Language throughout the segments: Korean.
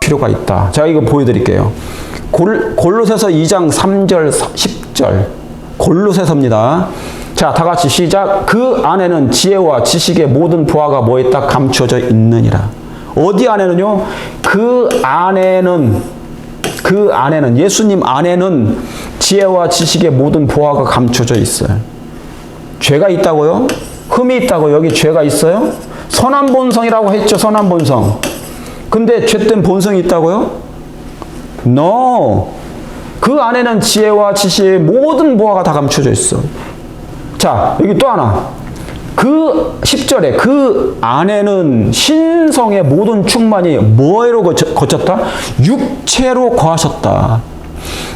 필요가 있다. 제가 이거 보여드릴게요. 골, 골로새서 2장 3절 10절 골로새서입니다. 자, 다 같이 시작. 그 안에는 지혜와 지식의 모든 보화가 뭐있다 감추어져 있느니라. 어디 안에는요? 그 안에는 그 안에는 예수님 안에는 지혜와 지식의 모든 보화가 감춰져 있어요. 죄가 있다고요? 흠이 있다고 여기 죄가 있어요? 선한 본성이라고 했죠. 선한 본성. 근데 죄된 본성이 있다고요? No. 그 안에는 지혜와 지식의 모든 보화가 다 감춰져 있어. 자, 여기 또 하나. 그 10절에 그 안에는 신성의 모든 충만이 뭐로 거쳤다? 육체로 거하셨다.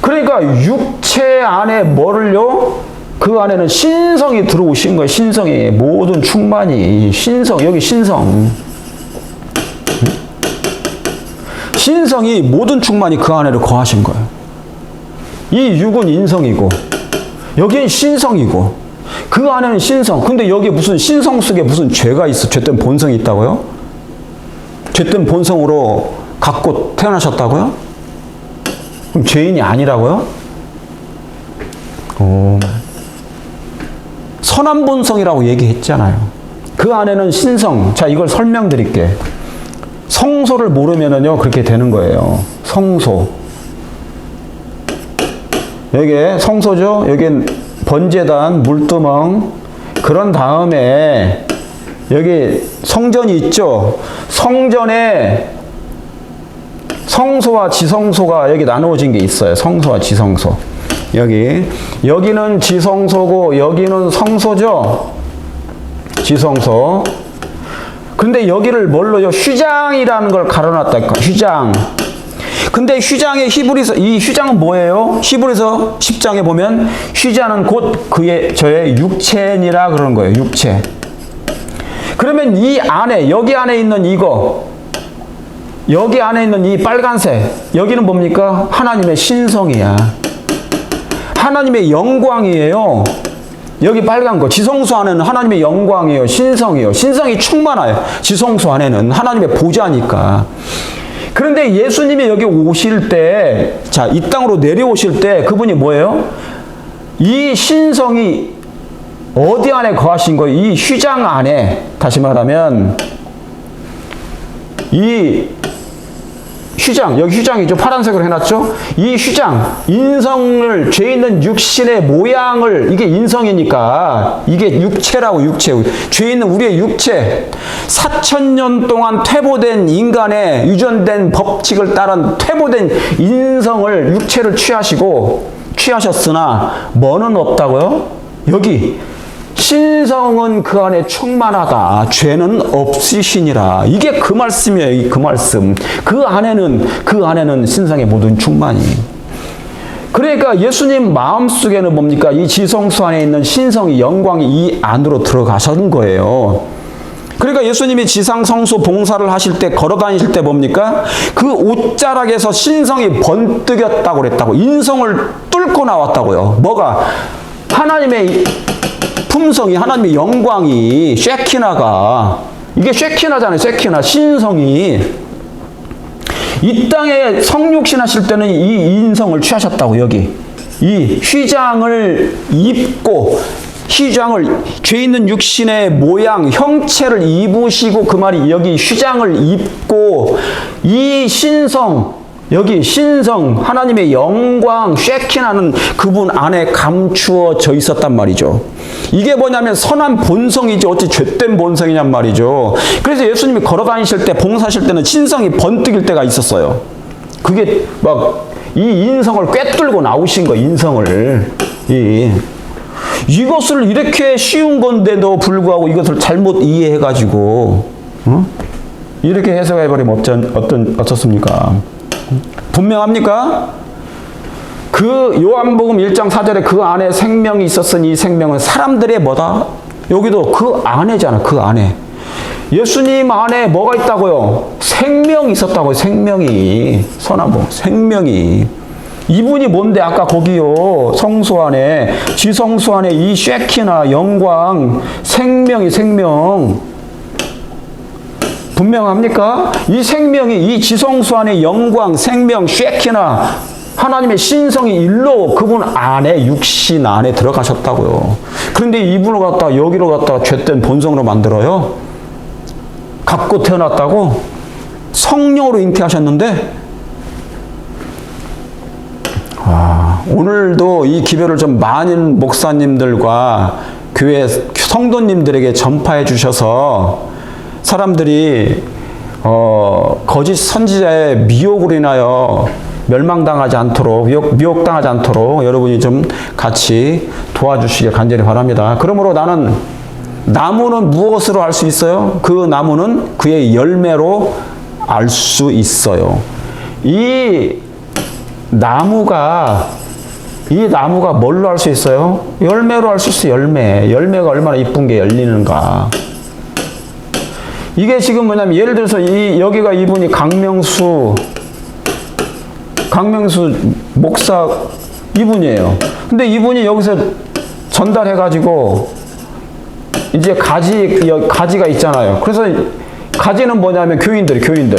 그러니까 육체 안에 뭐를요? 그 안에는 신성이 들어오신 거예요. 신성이 모든 충만이 신성 여기 신성 신성이 모든 충만이 그 안에를 거하신 거예요. 이 육은 인성이고 여기는 신성이고 그 안에는 신성. 근데 여기 무슨 신성 속에 무슨 죄가 있어? 죄된 본성이 있다고요? 죄된 본성으로 갖고 태어나셨다고요? 그럼 죄인이 아니라고요? 오. 선한 본성이라고 얘기했잖아요. 그 안에는 신성. 자, 이걸 설명드릴게. 성소를 모르면은요, 그렇게 되는 거예요. 성소. 여기에 성소죠? 여긴 번제단, 물두멍. 그런 다음에 여기 성전이 있죠? 성전에 성소와 지성소가 여기 나누어진 게 있어요. 성소와 지성소. 여기. 여기는 지성소고 여기는 성소죠? 지성소. 근데 여기를 뭘로요? 휴장이라는 걸 가려놨다니까. 휴장. 근데 휴장의 히브리서 이 휴장은 뭐예요? 히브리서 10장에 보면 휴장은 곧 그의 저의 육체니라 그러는 거예요. 육체. 그러면 이 안에 여기 안에 있는 이거 여기 안에 있는 이 빨간색 여기는 뭡니까? 하나님의 신성이야. 하나님의 영광이에요. 여기 빨간 거 지성소 안에는 하나님의 영광이에요. 신성이에요. 신성이 충만해요. 지성소 안에는 하나님의 보좌니까. 그런데 예수님이 여기 오실 때, 자, 이 땅으로 내려오실 때 그분이 뭐예요? 이 신성이 어디 안에 거하신 거예요? 이 휴장 안에, 다시 말하면, 이 휴장, 여기 휴장이죠. 파란색으로 해놨죠. 이 휴장, 인성을, 죄 있는 육신의 모양을, 이게 인성이니까, 이게 육체라고, 육체. 죄 있는 우리의 육체. 4천년 동안 퇴보된 인간의 유전된 법칙을 따른 퇴보된 인성을, 육체를 취하시고, 취하셨으나, 뭐는 없다고요? 여기, 신성은 그 안에 충만하다. 죄는 없으시니라. 이게 그 말씀이에요. 그 말씀. 그 안에는 그 안에는 신성의 모든 충만이. 그러니까 예수님 마음속에는 뭡니까? 이 지성소 안에 있는 신성이 영광이 이 안으로 들어가신 거예요. 그러니까 예수님이 지상 성소 봉사를 하실 때 걸어 다니실 때 뭡니까? 그 옷자락에서 신성이 번뜩였다고 그랬다고. 인성을 뚫고 나왔다고요. 뭐가? 하나님의 품성이 하나님의 영광이 쉐키나가 이게 쉐키나잖아요. 쉐키나 신성이 이 땅에 성육신 하실 때는 이 인성을 취하셨다고 여기 이 휘장을 입고 휘장을 죄 있는 육신의 모양 형체를 입으시고 그 말이 여기 휘장을 입고 이 신성 여기 신성 하나님의 영광 쉐킨하는 그분 안에 감추어져 있었단 말이죠. 이게 뭐냐면 선한 본성이지 어찌 죄된 본성이냔 말이죠. 그래서 예수님이 걸어 다니실 때 봉사하실 때는 신성이 번뜩일 때가 있었어요. 그게 막 이 인성을 꿰뚫고 나오신 거 인성을 이 이것을 이렇게 쉬운 건데도 불구하고 이것을 잘못 이해해 가지고 어? 이렇게 해석해 버리면 어쩐 어떤 어떻습니까? 분명합니까? 그 요한복음 1장 4절에 그 안에 생명이 있었으니 이 생명은 사람들의 뭐다? 여기도 그 안에잖아. 그 안에. 예수님 안에 뭐가 있다고요? 생명이 있었다고요. 생명이. 선하고 생명이. 이분이 뭔데 아까 거기요. 성소 안에 지성소 안에 이 쉐키나 영광 생명이 생명 분명합니까? 이 생명이 이 지성수 안에 영광, 생명, 쉐키나 하나님의 신성이 일로 그분 안에 육신 안에 들어가셨다고요. 그런데 이분을 갖다 여기로 갖다 죄된 본성으로 만들어요. 갖고 태어났다고 성령으로 잉태하셨는데 아, 오늘도 이 기별을 좀 많은 목사님들과 교회 성도님들에게 전파해 주셔서 사람들이 어, 거짓 선지자의 미혹으로 인하여 멸망당하지 않도록 미혹, 미혹 당하지 않도록 여러분이 좀 같이 도와주시길 간절히 바랍니다. 그러므로 나는 나무는 무엇으로 알 수 있어요? 그 나무는 그의 열매로 알 수 있어요. 이 나무가 이 나무가 뭘로 알 수 있어요? 열매로 알 수 있어요. 열매. 열매가 얼마나 이쁜 게 열리는가. 이게 지금 뭐냐면 예를 들어서 이 여기가 이분이 강명수 강명수 목사 이분이에요. 근데 이분이 여기서 전달해 가지고 이제 가지 여- 가지가 있잖아요. 그래서 가지는 뭐냐면 교인들 교인들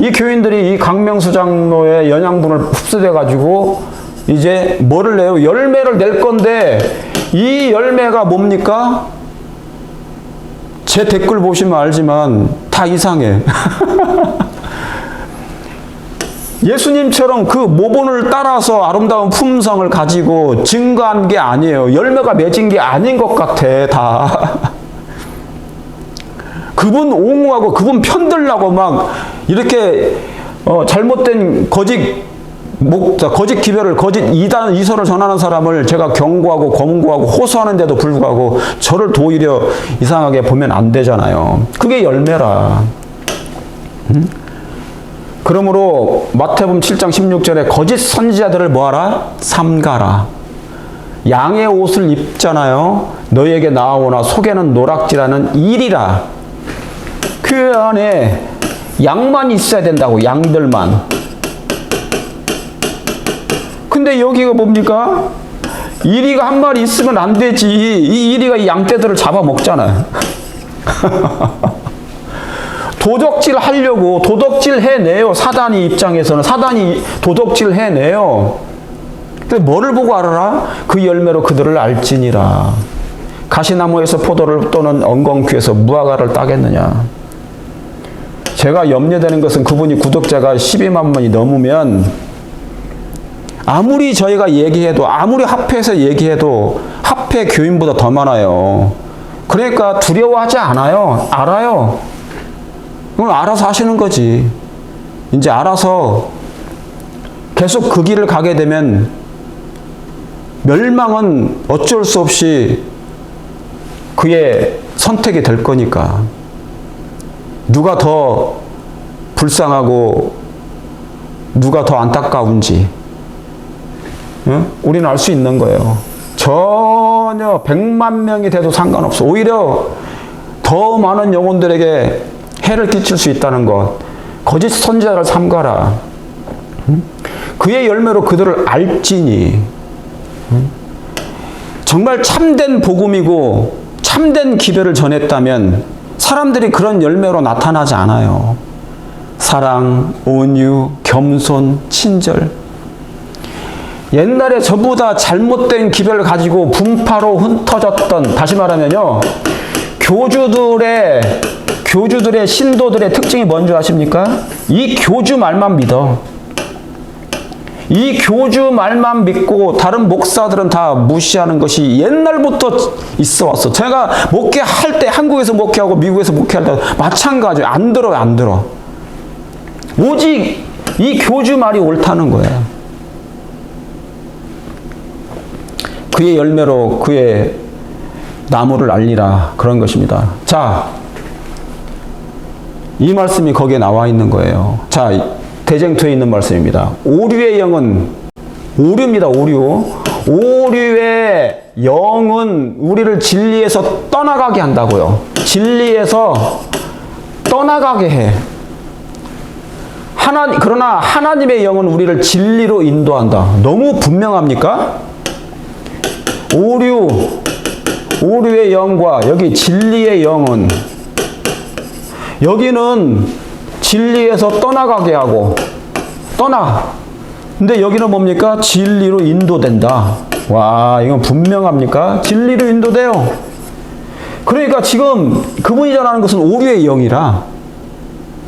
이 교인들이 이 강명수 장로의 영양분을 흡수돼 가지고 이제 뭐를 내요? 열매를 낼 건데 이 열매가 뭡니까? 제 댓글 보시면 알지만 다 이상해. 예수님처럼 그 모본을 따라서 아름다운 품성을 가지고 증거한 게 아니에요. 열매가 맺은 게 아닌 것 같아, 다. 그분 옹호하고 그분 편들라고 막 이렇게 어, 잘못된 거짓 목, 거짓 기별을 거짓 이단 이설을 전하는 사람을 제가 경고하고 검고하고 호소하는데도 불구하고 저를 도리려 이상하게 보면 안 되잖아요. 그게 열매라. 음? 그러므로 마태복음 7장 16절에 거짓 선지자들을 뭐하라? 삼가라. 양의 옷을 입잖아요. 너에게 나오나 속에는 노락지라는 일이라. 그 안에 양만 있어야 된다고 양들만. 근데 여기가 뭡니까? 이리가 한 마리 있으면 안 되지. 이 이리가 이 양떼들을 잡아먹잖아. 도덕질 하려고 도덕질 해내요. 사단이 입장에서는 사단이 도덕질 해내요. 근데 뭐를 보고 알아라? 그 열매로 그들을 알지니라. 가시나무에서 포도를 또는 엉겅퀴에서 무화과를 따겠느냐. 제가 염려되는 것은 그분이 구독자가 12만 명이 넘으면 아무리 저희가 얘기해도 아무리 합해서 얘기해도 합해 교인보다 더 많아요. 그러니까 두려워하지 않아요. 알아요. 그럼 알아서 하시는 거지. 이제 알아서 계속 그 길을 가게 되면 멸망은 어쩔 수 없이 그의 선택이 될 거니까. 누가 더 불쌍하고 누가 더 안타까운지 응? 우리는 알 수 있는 거예요. 전혀 100만 명이 돼도 상관없어. 오히려 더 많은 영혼들에게 해를 끼칠 수 있다는 것. 거짓 선지자를 삼가라. 응? 그의 열매로 그들을 알지니. 응? 정말 참된 복음이고 참된 기별을 전했다면 사람들이 그런 열매로 나타나지 않아요. 사랑, 온유, 겸손, 친절. 옛날에 저보다 잘못된 기별을 가지고 분파로 흩어졌던 다시 말하면요. 교주들의 교주들의 신도들의 특징이 뭔지 아십니까? 이 교주 말만 믿어. 이 교주 말만 믿고 다른 목사들은 다 무시하는 것이 옛날부터 있어 왔어. 제가 목회할 때 한국에서 목회하고 미국에서 목회할 때 마찬가지예요. 안 들어요, 안 들어. 오직 이 교주 말이 옳다는 거예요. 그의 열매로 그의 나무를 알리라 그런 것입니다. 자, 이 말씀이 거기에 나와 있는 거예요. 자, 대쟁투에 있는 말씀입니다. 오류의 영은 오류입니다. 오류. 오류의 영은 우리를 진리에서 떠나가게 한다고요. 진리에서 떠나가게 해. 하나 그러나 하나님의 영은 우리를 진리로 인도한다. 너무 분명합니까? 오류 오류의 영과 여기 진리의 영은 여기는 진리에서 떠나가게 하고 떠나. 근데 여기는 뭡니까? 진리로 인도된다. 와, 이건 분명합니까? 진리로 인도돼요. 그러니까 지금 그분이 전하는 것은 오류의 영이라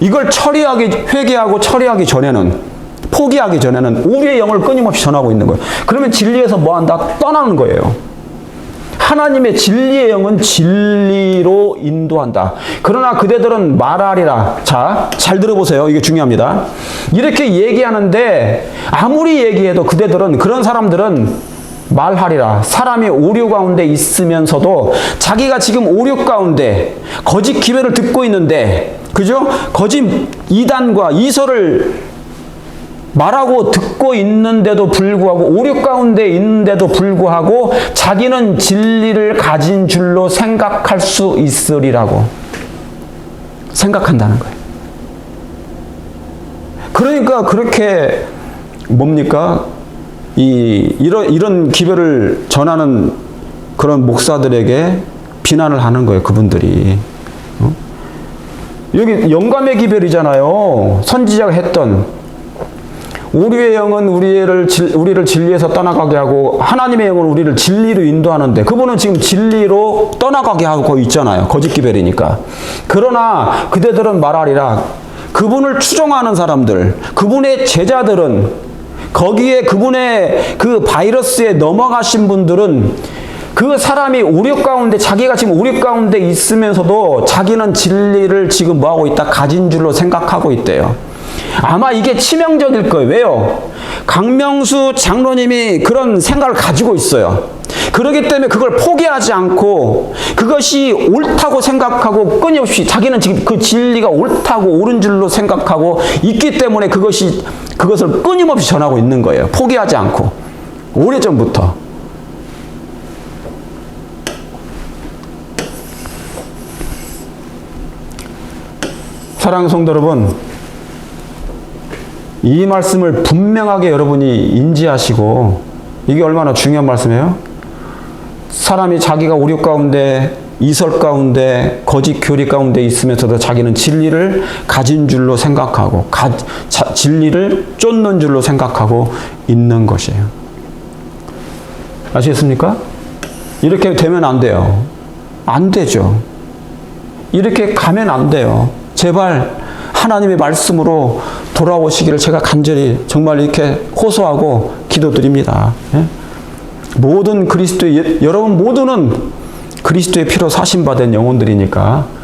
이걸 처리하기 회개하고 처리하기 전에는 포기하기 전에는 오류의 영을 끊임없이 전하고 있는 거예요. 그러면 진리에서 뭐 한다? 떠나는 거예요. 하나님의 진리의 영은 진리로 인도한다. 그러나 그대들은 말하리라. 자, 잘 들어보세요. 이게 중요합니다. 이렇게 얘기하는데 아무리 얘기해도 그대들은 그런 사람들은 말하리라. 사람이 오류 가운데 있으면서도 자기가 지금 오류 가운데 거짓 기회를 듣고 있는데, 그죠? 거짓 이단과 이설을 말하고 듣고 있는데도 불구하고 오류 가운데 있는데도 불구하고 자기는 진리를 가진 줄로 생각할 수 있으리라고 생각한다는 거예요. 그러니까 그렇게 뭡니까? 이 이런 이런 기별을 전하는 그런 목사들에게 비난을 하는 거예요. 그분들이. 어? 여기 영감의 기별이잖아요. 선지자가 했던 우리의 영은 우리를 진- 우리를 진리에서 떠나가게 하고 하나님의 영은 우리를 진리로 인도하는데 그분은 지금 진리로 떠나가게 하고 있잖아요. 거짓 기별이니까. 그러나 그대들은 말하리라. 그분을 추종하는 사람들, 그분의 제자들은 거기에 그분의 그 바이러스에 넘어가신 분들은 그 사람이 오류 가운데 자기가 지금 오류 가운데 있으면서도 자기는 진리를 지금 뭐하고 있다 가진 줄로 생각하고 있대요. 아마 이게 치명적일 거예요. 왜요? 강명수 장로님이 그런 생각을 가지고 있어요. 그렇기 때문에 그걸 포기하지 않고 그것이 옳다고 생각하고 끊임없이 자기는 지금 그 진리가 옳다고 옳은 줄로 생각하고 있기 때문에 그것이 그것을 끊임없이 전하고 있는 거예요. 포기하지 않고 오래전부터. 사랑하는 성도 여러분, 이 말씀을 분명하게 여러분이 인지하시고 이게 얼마나 중요한 말씀이에요? 사람이 자기가 오류 가운데 이설 가운데 거짓 교리 가운데 있으면서도 자기는 진리를 가진 줄로 생각하고 가, 자, 진리를 쫓는 줄로 생각하고 있는 것이에요. 아시겠습니까? 이렇게 되면 안 돼요. 안 되죠. 이렇게 가면 안 돼요. 제발 하나님의 말씀으로 돌아오시기를 제가 간절히 정말 이렇게 호소하고 기도드립니다. 예? 모든 그리스도의 여러분 모두는 그리스도의 피로 사신 받은 영혼들이니까